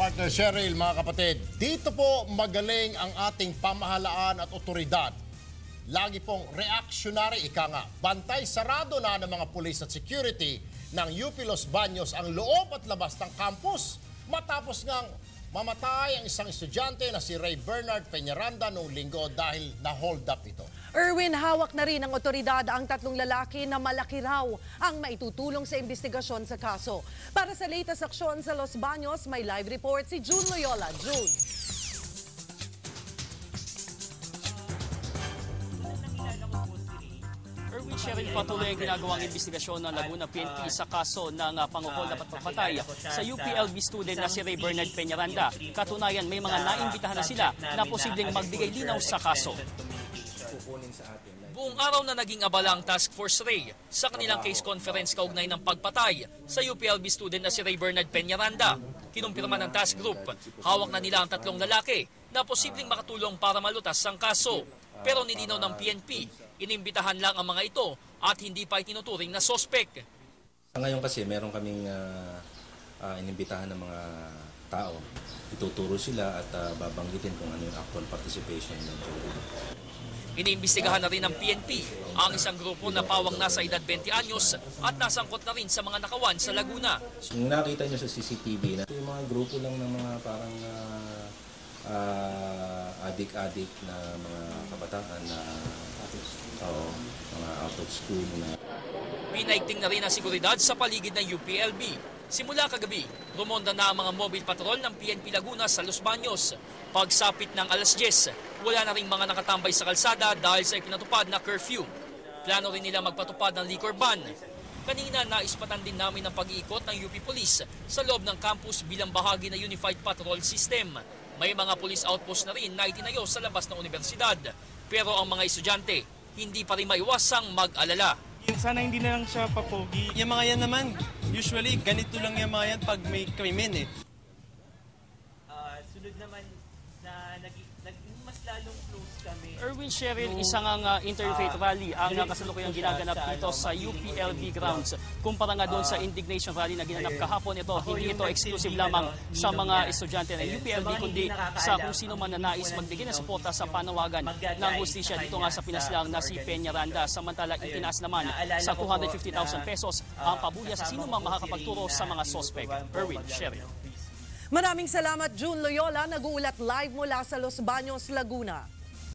Partner Cheryl, mga kapatid, dito po magaling ang ating pamahalaan at otoridad. Lagi pong reactionary, ika nga, bantay sarado na ng mga pulis at security ng UP Los Baños ang loob at labas ng campus. Matapos ngang mamatay ang isang estudyante na si Ray Bernard Peñaranda noong linggo dahil na-hold up ito. Erwin, hawak na rin ng otoridad ang tatlong lalaki na malaki raw ang maitutulong sa investigasyon sa kaso. Para sa latest aksyon sa Los Baños, may live report si June Loyola. June. Erwin Cheryl patuloy ang ginagawang investigasyon ng Laguna PNP sa kaso ng uh, pangukol na patpatay sa UPLB student na si Ray Bernard Peñaranda. Katunayan, may mga naimbitahan na sila na posibleng magbigay linaw sa kaso. Buong araw na naging abala ang Task Force Ray sa kanilang case conference kaugnay ng pagpatay sa UPLB student na si Ray Bernard Peñaranda. Kinumpirma ng task group, hawak na nila ang tatlong lalaki na posibleng makatulong para malutas ang kaso. Pero nilinaw ng PNP, inimbitahan lang ang mga ito at hindi pa itinuturing na sospek. Ngayon kasi meron kaming ah, ah, inimbitahan ng mga tao. Ituturo sila at ah, babanggitin kung ano yung actual participation ng jury. Iniimbestigahan na rin ng PNP ang isang grupo na pawang nasa edad 20 anyos at nasangkot na rin sa mga nakawan sa Laguna. Yung nakita nyo sa CCTV na yung mga grupo lang ng mga parang ah, ah, adik-adik na mga kabataan na oo, mga out of school na Pinaigting na rin ang seguridad sa paligid ng UPLB. Simula kagabi, rumonda na ang mga mobile patrol ng PNP Laguna sa Los Baños. Pagsapit ng alas 10, wala na rin mga nakatambay sa kalsada dahil sa ipinatupad na curfew. Plano rin nila magpatupad ng liquor ban. Kanina naispatan din namin ang pag-iikot ng UP Police sa loob ng campus bilang bahagi ng Unified Patrol System. May mga police outpost na rin na itinayo sa labas ng universidad. Pero ang mga estudyante, hindi pa rin maiwasang mag-alala. Sana hindi na lang siya papogi. Yung mga yan naman, usually ganito lang yung mga yan pag may krimen eh. Ah, sunod naman na mas lalong close kami. Erwin Cheryl, isang ang uh, interfaith rally ang uh, kasalukuyang ginaganap dito sa UPLB grounds. Kumpara nga doon sa indignation rally na ginanap kahapon ito, hindi ito exclusive lamang sa mga estudyante ng UPLB kundi sa kung sino man na nais magbigay ng suporta sa panawagan ng hustisya dito nga sa pinaslang na si Peña Randa. Samantala, itinaas naman sa 250,000 pesos ang pabuya sa sino mang makakapagturo sa mga sospek. Erwin Cheryl. Maraming salamat, June Loyola. Nag-uulat live mula sa Los Baños, Laguna.